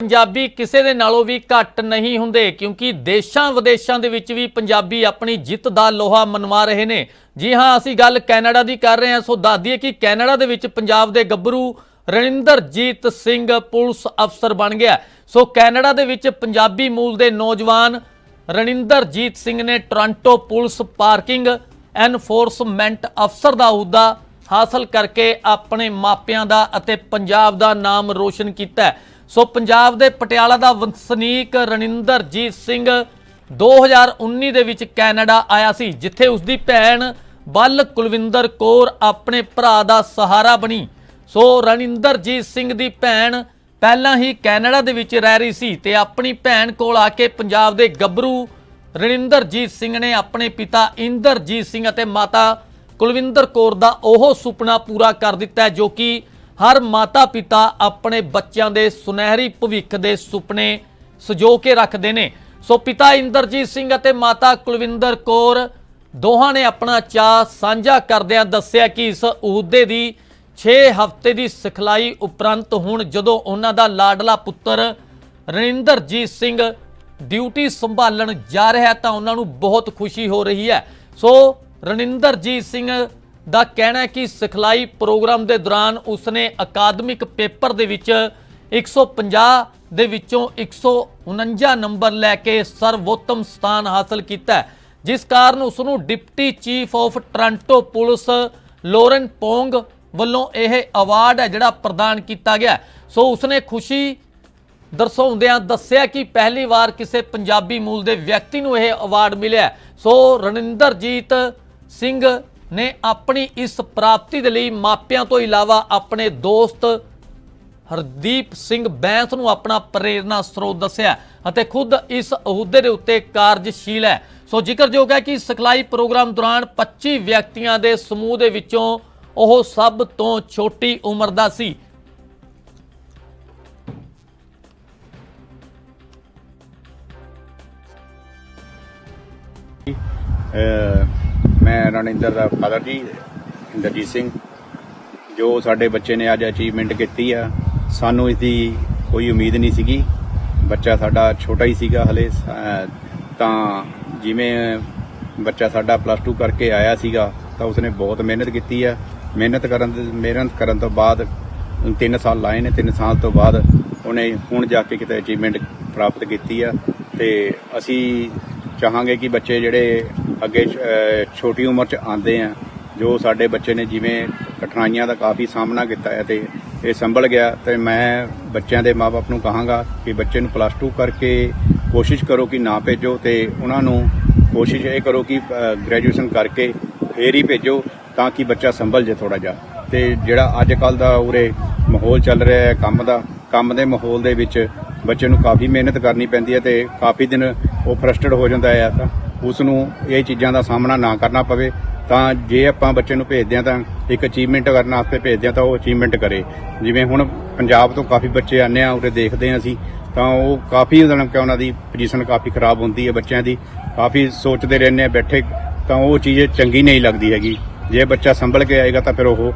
ਪੰਜਾਬੀ ਕਿਸੇ ਦੇ ਨਾਲੋਂ ਵੀ ਘੱਟ ਨਹੀਂ ਹੁੰਦੇ, ਕਿਉਂਕਿ ਦੇਸ਼ਾਂ ਵਿਦੇਸ਼ਾਂ ਦੇ ਵਿੱਚ ਵੀ ਪੰਜਾਬੀ ਆਪਣੀ ਜਿੱਤ ਦਾ ਲੋਹਾ ਮਨਵਾ ਰਹੇ ਨੇ। ਜੀ ਹਾਂ, ਅਸੀਂ ਗੱਲ ਕੈਨੇਡਾ ਦੀ ਕਰ ਰਹੇ ਹਾਂ। ਸੋ ਦੱਸਦੀਏ ਕਿ ਕੈਨੇਡਾ ਦੇ ਵਿੱਚ ਪੰਜਾਬ ਦੇ ਗੱਭਰੂ ਰਣਿੰਦਰਜੀਤ ਸਿੰਘ ਪੁਲਿਸ ਅਫਸਰ ਬਣ ਗਿਆ। ਸੋ ਕੈਨੇਡਾ ਦੇ ਵਿੱਚ ਪੰਜਾਬੀ ਮੂਲ ਦੇ ਨੌਜਵਾਨ ਰਣਿੰਦਰਜੀਤ ਸਿੰਘ ਨੇ ਟੋਰਾਂਟੋ ਪੁਲਿਸ ਪਾਰਕਿੰਗ ਐਨਫੋਰਸਮੈਂਟ ਅਫਸਰ ਦਾ ਅਹੁਦਾ ਹਾਸਲ ਕਰਕੇ ਆਪਣੇ ਮਾਪਿਆਂ ਦਾ ਅਤੇ ਪੰਜਾਬ ਦਾ ਨਾਮ ਰੋਸ਼ਨ ਕੀਤਾ। ਹੈ। ਸੋ ਪੰਜਾਬ ਦੇ ਪਟਿਆਲਾ ਦਾ ਵਸਨੀਕ ਰਣਿੰਦਰਜੀਤ ਸਿੰਘ 2019 ਦੇ ਵਿੱਚ ਕੈਨੇਡਾ ਆਇਆ ਸੀ, ਜਿੱਥੇ ਉਸ ਦੀ ਭੈਣ ਬੱਲ ਕੁਲਵਿੰਦਰ ਕੌਰ ਆਪਣੇ ਭਰਾ ਦਾ ਸਹਾਰਾ ਬਣੀ। ਸੋ ਰਣਿੰਦਰਜੀਤ ਸਿੰਘ ਦੀ ਭੈਣ ਪਹਿਲਾਂ ਹੀ ਕੈਨੇਡਾ ਦੇ ਵਿੱਚ ਰਹਿ ਰਹੀ ਸੀ ਤੇ ਆਪਣੀ ਭੈਣ ਕੋਲ ਆ ਕੇ ਪੰਜਾਬ ਦੇ ਗੱਭਰੂ ਰਣਿੰਦਰਜੀਤ ਸਿੰਘ ਨੇ ਆਪਣੇ ਪਿਤਾ ਇੰਦਰਜੀਤ ਸਿੰਘ ਅਤੇ ਮਾਤਾ ਕੁਲਵਿੰਦਰ ਕੌਰ ਦਾ ਉਹ ਸੁਪਨਾ ਪੂਰਾ ਕਰ ਦਿੱਤਾ ਜੋ ਕਿ ਹਰ ਮਾਤਾ ਪਿਤਾ ਆਪਣੇ ਬੱਚਿਆਂ ਦੇ ਸੁਨਹਿਰੀ ਭਵਿੱਖ ਦੇ ਸੁਪਨੇ ਸਜੋ ਕੇ ਰੱਖਦੇ ਨੇ। ਸੋ ਪਿਤਾ ਇੰਦਰਜੀਤ ਸਿੰਘ ਅਤੇ ਮਾਤਾ ਕੁਲਵਿੰਦਰ ਕੌਰ ਦੋਹਾਂ ਨੇ ਆਪਣਾ ਚਾਅ ਸਾਂਝਾ ਕਰਦਿਆਂ ਦੱਸਿਆ ਕਿ ਇਸ ਅਹੁਦੇ ਦੀ 6 ਹਫ਼ਤੇ ਦੀ ਸਿਖਲਾਈ ਉਪਰੰਤ ਹੁਣ ਜਦੋਂ ਉਹਨਾਂ ਦਾ ਲਾਡਲਾ ਪੁੱਤਰ ਰਣਿੰਦਰਜੀਤ ਸਿੰਘ ਡਿਊਟੀ ਸੰਭਾਲਣ ਜਾ ਰਿਹਾ ਤਾਂ ਉਹਨਾਂ ਨੂੰ ਬਹੁਤ ਖੁਸ਼ੀ ਹੋ ਰਹੀ ਹੈ। ਸੋ ਰਣਿੰਦਰਜੀਤ ਸਿੰਘ ਦਾ ਕਹਿਣਾ ਹੈ ਕਿ ਸਿਖਲਾਈ ਪ੍ਰੋਗਰਾਮ ਦੇ ਦੌਰਾਨ ਉਸਨੇ ਅਕਾਦਮਿਕ ਪੇਪਰ ਦੇ ਵਿੱਚ 150 ਦੇ ਵਿੱਚੋਂ 149 ਨੰਬਰ ਲੈ ਕੇ ਸਰਵੋਤਮ ਸਥਾਨ ਹਾਸਲ ਕੀਤਾ ਜਿਸ ਕਾਰਨ ਉਸ ਨੂੰ deputy chief of Toronto police Lauren Pogue ਵੱਲੋਂ ਇਹ ਅਵਾਰਡ ਹੈ ਜਿਹੜਾ ਪ੍ਰਦਾਨ ਕੀਤਾ ਗਿਆ ਸੋ ਉਸਨੇ ਖੁਸ਼ੀ ਦਰਸਾਉਂਦਿਆਂ ਦੱਸਿਆ ਕਿ ਪਹਿਲੀ ਵਾਰ ਕਿਸੇ ਪੰਜਾਬੀ ਮੂਲ ਦੇ ਵਿਅਕਤੀ ਨੂੰ ਇਹ ਅਵਾਰਡ ਮਿਲਿਆ ਸੋ ਰਣਿੰਦਰਜੀਤ ਸਿੰਘ ਨੇ ਆਪਣੀ ਇਸ ਪ੍ਰਾਪਤੀ ਦੇ ਲਈ ਮਾਪਿਆਂ ਤੋਂ ਇਲਾਵਾ ਆਪਣੇ ਦੋਸਤ ਹਰਦੀਪ ਸਿੰਘ ਬੈਂਸ ਨੂੰ ਆਪਣਾ ਪ੍ਰੇਰਨਾ ਸਰੋਤ ਦੱਸਿਆ ਅਤੇ ਖੁਦ ਇਸ ਅਹੁਦੇ ਦੇ ਉੱਤੇ ਕਾਰਜਸ਼ੀਲ ਹੈ। ਸੋ ਜ਼ਿਕਰਯੋਗ ਹੈ ਕਿ ਸਿਖਲਾਈ ਪ੍ਰੋਗਰਾਮ ਦੌਰਾਨ 25 ਵਿਅਕਤੀਆਂ ਦੇ ਸਮੂਹ ਦੇ ਵਿੱਚੋਂ ਉਹ ਸਭ ਤੋਂ ਛੋਟੀ ਉਮਰ ਦਾ ਸੀ। ਅਹ ਮੈਂ ਰਣਿੰਦਰ ਦਾ ਫਾਦਰ ਜੀ, ਇੰਦਰਜੀਤ ਸਿੰਘ, ਜੋ ਸਾਡੇ ਬੱਚੇ ਨੇ ਅੱਜ ਅਚੀਵਮੈਂਟ ਕੀਤੀ ਆ। ਸਾਨੂੰ ਇਸ ਦੀ ਕੋਈ ਉਮੀਦ ਨਹੀਂ ਸੀਗੀ। ਬੱਚਾ ਸਾਡਾ ਛੋਟਾ ਹੀ ਸੀਗਾ ਹਲੇ। ਤਾਂ ਜਿਵੇਂ ਬੱਚਾ ਸਾਡਾ ਪਲੱਸ 2 ਕਰਕੇ ਆਇਆ ਸੀਗਾ, ਤਾਂ ਉਸਨੇ ਬਹੁਤ ਮਿਹਨਤ ਕੀਤੀ ਆ। ਮਿਹਨਤ ਕਰਨ ਮਿਹਨਤ ਕਰਨ ਤੋਂ ਬਾਅਦ 3 ਸਾਲ ਲਾਏ ਨੇ। 3 ਸਾਲ ਤੋਂ ਬਾਅਦ ਉਹਨੇ ਹੁਣ ਜਾ ਕੇ ਕਿਤੇ ਅਚੀਵਮੈਂਟ ਪ੍ਰਾਪਤ ਕੀਤੀ ਆ। ਤੇ ਅਸੀਂ ਚਾਹਾਂਗੇ ਕਿ ਬੱਚੇ ਜਿਹੜੇ ਅੱਗੇ ਛੋਟੀ ਉਮਰ 'ਚ ਆਉਂਦੇ ਆ, ਜੋ ਸਾਡੇ ਬੱਚੇ ਨੇ ਜਿਵੇਂ ਕਠਿਨਾਈਆਂ ਦਾ ਕਾਫੀ ਸਾਹਮਣਾ ਕੀਤਾ ਹੈ ਤੇ ਇਹ ਸੰਭਲ ਗਿਆ, ਤੇ ਮੈਂ ਬੱਚਿਆਂ ਦੇ ਮਾਪੇ ਨੂੰ ਕਹਾਂਗਾ ਕਿ ਬੱਚੇ ਨੂੰ ਪਲੱਸ 2 ਕਰਕੇ ਕੋਸ਼ਿਸ਼ ਕਰੋ ਕਿ ਨਾ ਭੇਜੋ ਤੇ ਉਹਨਾਂ ਨੂੰ ਕੋਸ਼ਿਸ਼ ਇਹ ਕਰੋ ਕਿ ਗ੍ਰੈਜੂਏਸ਼ਨ ਕਰਕੇ ਫੇਰ ਹੀ ਭੇਜੋ ਤਾਂ ਕਿ ਬੱਚਾ ਸੰਭਲ ਜੇ ਥੋੜਾ ਜਿਹਾ। ਤੇ ਜਿਹੜਾ ਅੱਜ ਕੱਲ ਦਾ ਉਰੇ ਮਾਹੌਲ ਚੱਲ ਰਿਹਾ ਹੈ ਕੰਮ ਦਾ, ਕੰਮ ਦੇ ਮਾਹੌਲ ਦੇ ਵਿੱਚ ਬੱਚੇ ਨੂੰ ਕਾਫੀ ਮਿਹਨਤ ਕਰਨੀ ਪੈਂਦੀ ਹੈ ਤੇ ਕਾਫੀ ਦਿਨ ਉਹ ਫਰਸਟਰਡ ਹੋ ਜਾਂਦਾ ਹੈ ਤਾਂ ਉਸ ਨੂੰ ਇਹ ਚੀਜ਼ਾਂ ਦਾ ਸਾਹਮਣਾ ਨਾ ਕਰਨਾ ਪਵੇ, ਤਾਂ ਜੇ ਆਪਾਂ ਬੱਚੇ ਨੂੰ ਭੇਜਦੇ ਹਾਂ ਤਾਂ ਇੱਕ ਅਚੀਵਮੈਂਟ ਕਰਨ ਵਾਸਤੇ ਭੇਜਦੇ ਹਾਂ ਤਾਂ ਉਹ ਅਚੀਵਮੈਂਟ ਕਰੇ। ਜਿਵੇਂ ਹੁਣ ਪੰਜਾਬ ਤੋਂ ਕਾਫੀ ਬੱਚੇ ਆਨੇ ਆ, ਉਰੇ ਦੇਖਦੇ ਹਾਂ ਅਸੀਂ, ਤਾਂ ਉਹ ਕਾਫੀ ਉਹਨਾਂ ਕਿ ਉਹਨਾਂ ਦੀ ਪੋਜੀਸ਼ਨ ਕਾਫੀ ਖਰਾਬ ਹੁੰਦੀ ਹੈ ਬੱਚਿਆਂ ਦੀ। ਕਾਫੀ ਸੋਚਦੇ ਰਹਿੰਦੇ ਆ ਬੈਠੇ, ਤਾਂ ਉਹ ਚੀਜ਼ ਚੰਗੀ ਨਹੀਂ ਲੱਗਦੀ ਹੈਗੀ। ਜੇ ਬੱਚਾ ਸੰਭਲ ਕੇ ਆਏਗਾ ਤਾਂ ਫਿਰ ਉਹ